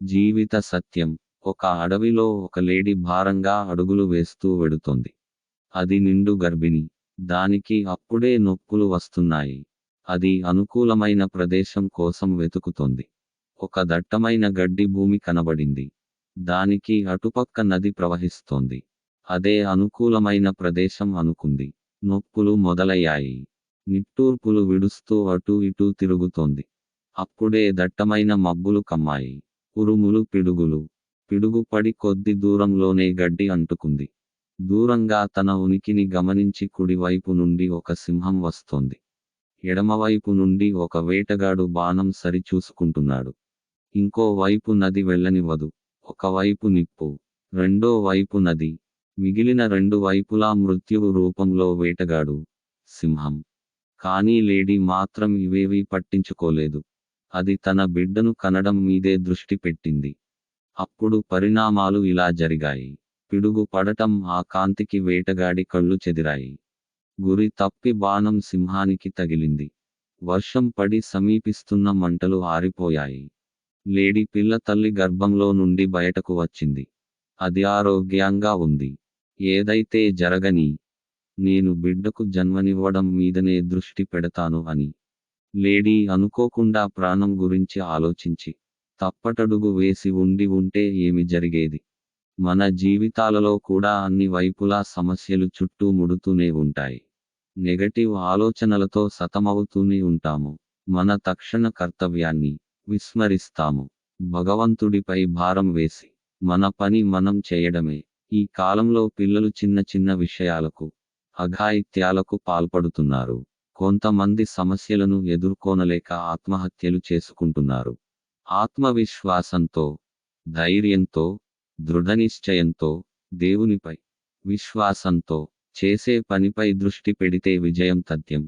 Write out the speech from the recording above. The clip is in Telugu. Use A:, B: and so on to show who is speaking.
A: జీవిత సత్యం. ఒక అడవిలో ఒక లేడీ భారంగా అడుగులు వేస్తూ వెడుతోంది. అది నిండు గర్భిణి. దానికి అప్పుడే నొప్పులు వస్తున్నాయి. అది అనుకూలమైన ప్రదేశం కోసం వెతుకుతోంది. ఒక దట్టమైన గడ్డి భూమి కనబడింది. దానికి అటుపక్క నది ప్రవహిస్తోంది. అదే అనుకూలమైన ప్రదేశం అనుకుంది. నొప్పులు మొదలయ్యాయి. నిట్టూర్పులు విడుస్తూ అటూ ఇటూ తిరుగుతోంది. అప్పుడే దట్టమైన మబ్బులు కమ్మాయి. ఉరుములు పిడుగులు. పిడుగు పడి కొద్ది దూరంలోనే గడ్డి అంటుకుంది. దూరంగా తన ఉనికిని గమనించి కుడివైపు నుండి ఒక సింహం వస్తోంది. ఎడమవైపు నుండి ఒక వేటగాడు బాణం సరిచూసుకుంటున్నాడు. ఇంకో వైపు నది వెళ్ళనివ్వదు. ఒకవైపు నిప్పు. రెండో వైపు నది. మిగిలిన రెండు వైపులా మృత్యువు రూపంలో వేటగాడు. సింహం. కానీ లేడీ మాత్రం ఇవేవీ పట్టించుకోలేదు. అది తన బిడ్డను కనడం మీదే దృష్టి పెట్టింది. అప్పుడు పరిణామాలు ఇలా జరిగాయి. పిడుగు పడటం ఆ కాంతికి వేటగాడి కళ్ళు చెదిరాయి. గురి తప్పి బాణం సింహానికి తగిలింది. వర్షం పడి సమీపిస్తున్న మంటలు ఆరిపోయాయి. లేడీ పిల్ల తల్లి గర్భంలో నుండి బయటకు వచ్చింది. అది ఆరోగ్యంగా ఉంది. ఏదైతే జరగని నేను బిడ్డకు జన్మనివ్వడం మీదనే దృష్టి పెడతాను అని లేడీ అనుకోకుండా ప్రాణం గురించి ఆలోచించి తప్పటడుగు వేసి ఉండి ఉంటే ఏమి జరిగేది? మన జీవితాలలో కూడా అన్ని వైపులా సమస్యలు చుట్టూ ముడుతూనే ఉంటాయి. నెగటివ్ ఆలోచనలతో సతమవుతూనే ఉంటాము. మన తక్షణ కర్తవ్యాన్ని విస్మరిస్తాము. భగవంతుడిపై భారం వేసి మన పని మనం చేయడమే. ఈ కాలంలో పిల్లలు చిన్న చిన్న విషయాలకు అఘాయిత్యాలకు పాల్పడుతున్నారు. కొంతమంది సమస్యలను ఎదుర్కోనలేక ఆత్మహత్యలు చేసుకుంటున్నారు. ఆత్మవిశ్వాసంతో ధైర్యంతో దృఢనిశ్చయంతో దేవునిపై విశ్వాసంతో చేసే పనిపై దృష్టి పెడితే విజయం తథ్యం.